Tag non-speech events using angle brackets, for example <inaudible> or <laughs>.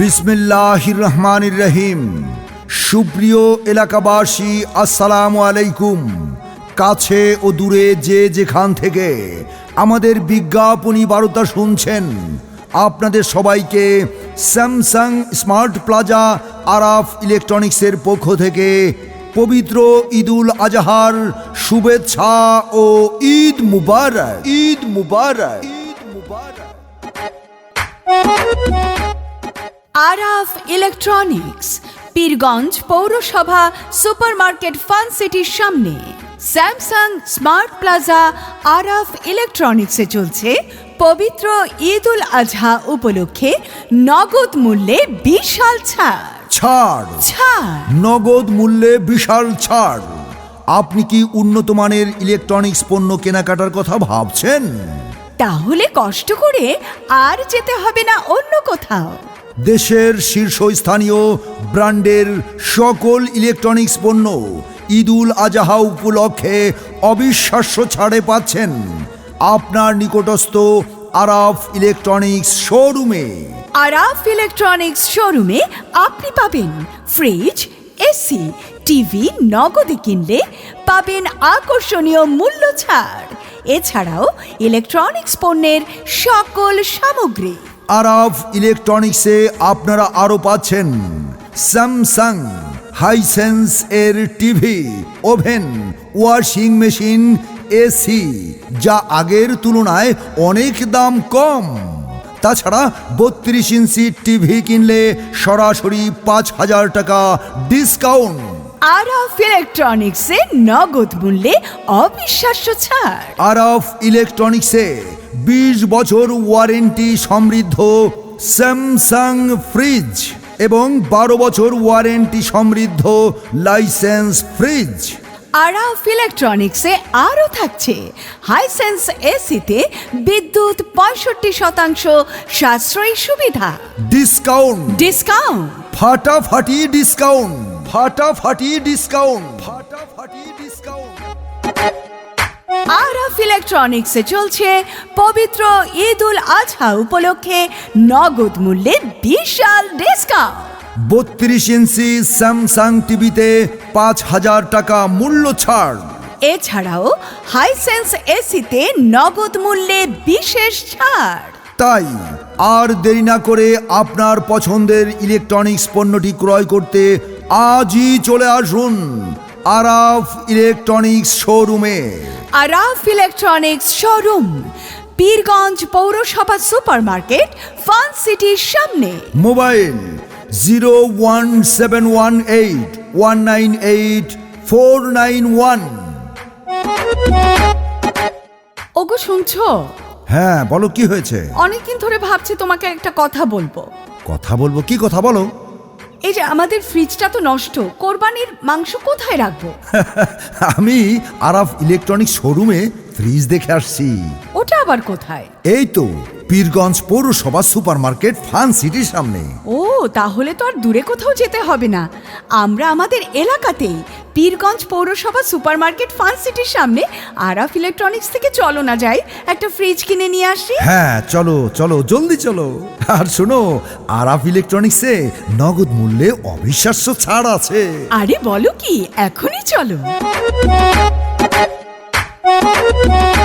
বিসমিল্লাহ রহমান রহিম সুপ্রিয় এলাকাবাসী, আসসালামু আলাইকুম। কাছে ও দূরে যে যেখান থেকে আমাদের বিজ্ঞাপনী বার্তা শুনছেন, আপনাদের সবাইকে স্যামসাং স্মার্ট প্লাজা আরাফ ইলেকট্রনিক্সের পক্ষ থেকে পবিত্র ঈদুল আজহার শুভেচ্ছা ও ঈদ মুবারক ঈদ মুবারক। ঈদ মুবারক। আরাফ ইলেকট্রনিক্স পীরগঞ্জ পৌরসভা সুপারমার্কেট ফান সিটির সামনে। স্যামসাং স্মার্ট প্লাজা আরাফ ইলেকট্রনিক্সে চলছে পবিত্র ঈদ উল আজহা উপলক্ষে নগদ মূল্যে বিশাল ছাড়। ছাড়। ছাড়। নগদ মূল্যে বিশাল ছাড়। আপনি কি উন্নত মানের ইলেকট্রনিক্স পণ্য কেনাকাটার কথা ভাবছেন? তাহলে কষ্ট করে আর যেতে হবে না অন্য কোথাও। দেশের শীর্ষস্থানীয় ব্র্যান্ডের সকল ইলেকট্রনিক্স পণ্য ঈদুল আজহা উপলক্ষে অবিশ্বাস্য ছাড়ে পাচ্ছেন আপনার নিকটস্থ আরাফ ইলেকট্রনিক্স শোরুমে। আরাফ ইলেকট্রনিক্স শোরুমে আপনি পাবেন ফ্রিজ, এসি, টিভি, নগদে কিনলে পাবেন আকর্ষণীয় মূল্য ছাড়। এছাড়াও ইলেকট্রনিক্স পণ্যের সকল সামগ্রী। আরাফ ইলেকট্রনিক্সে আপনারা আরও পাচ্ছেন স্যামসাং হাইসেন্স এর TV oven washing machine AC যা আগের তুলনায় অনেক দাম কম। তাছাড়া বত্রিশ ইঞ্চি টিভি কিনলে সরাসরি পাঁচ হাজার টাকা ডিসকাউন্ট। আরাফ ইলেকট্রনিক্সে নগদ মূল্যে অবিশ্বাস্য ছাড়। আরফ ইলেকট্রনিক্সে বিশ বছর ওয়ারেন্টি সমৃদ্ধ স্যামসাং ফ্রিজ এবং বারো বছর ওয়ারেন্টি সমৃদ্ধ লাইসেন্স ফ্রিজ। আরাফ ইলেকট্রনিক্সে আরও থাকছে। হাইসেন্স এসিতে বিদ্যুৎ পঁয়ষট্টি শতাংশ সাশ্রয়ী সুবিধা। ডিসকাউন্ট। ডিসকাউন্ট। ফাটাফাটি ডিসকাউন্ট। ফাটাফাটি ডিসকাউন্ট। ফাটাফাটি ডিসকাউন্ট। আরাফ ইলেকট্রনিক্সে চলছে পবিত্র ঈদ উল আজহা উপলক্ষে নগদ মূল্যে বিশাল ডিসকাউন্ট বত্রিশ ইঞ্চি স্যামসাং টিভিতে পাঁচ হাজার টাকা মূল্য ছাড়। এছাড়াও হাইসেন্স এসিতে নগদ মূল্যে বিশেষ ছাড়। তাই আর দেরি না করে আপনার পছন্দের ইলেকট্রনিক্স পণ্যটি ক্রয় করতে আজই চলে আসুন। আরাফ ইলেকট্রনিক্স শোরুমে। আরাফ ইলেকট্রনিক্স শোরুম পীরগঞ্জ পৌরসভা সুপারমার্কেট ফান সিটির সামনে। Mobile zero one seven one eight one nine eight four nine one. ওগো শুনছো? হ্যাঁ বলো কি হয়েছে? অনেকদিন ধরে ভাবছি তোমাকে একটা কথা বলব। কথা বলব? কি কথা বলো? এই যে আমাদের ফ্রিজটা তো নষ্ট। কোরবানির মাংস কোথায় রাখব? <laughs> আমি আরাফ ইলেকট্রনিক শোরুমে ফ্রিজ দেখে আসছি। ওটা আবার কোথায়? এই তো পীরগঞ্জ পৌরসভা সুপারমার্কেট ফান সিটির সামনে। ও তাহলে তো আর দূরে কোথাও যেতে হবে না। আমরা আমাদের এলাকাতেই পীরগঞ্জ পৌরসভা সুপারমার্কেট ফান সিটির সামনে আরাফ ইলেকট্রনিক্স থেকে চলো না যাই একটা ফ্রিজ কিনে নিয়ে আসি। হ্যাঁ চলো চলো জলদি চলো। আর শোনো আরাফ ইলেকট্রনিক্সে নগদ মূল্যে অবিশ্বাস্য ছাড় আছে। আরে বলো কি এখনই চলো। Música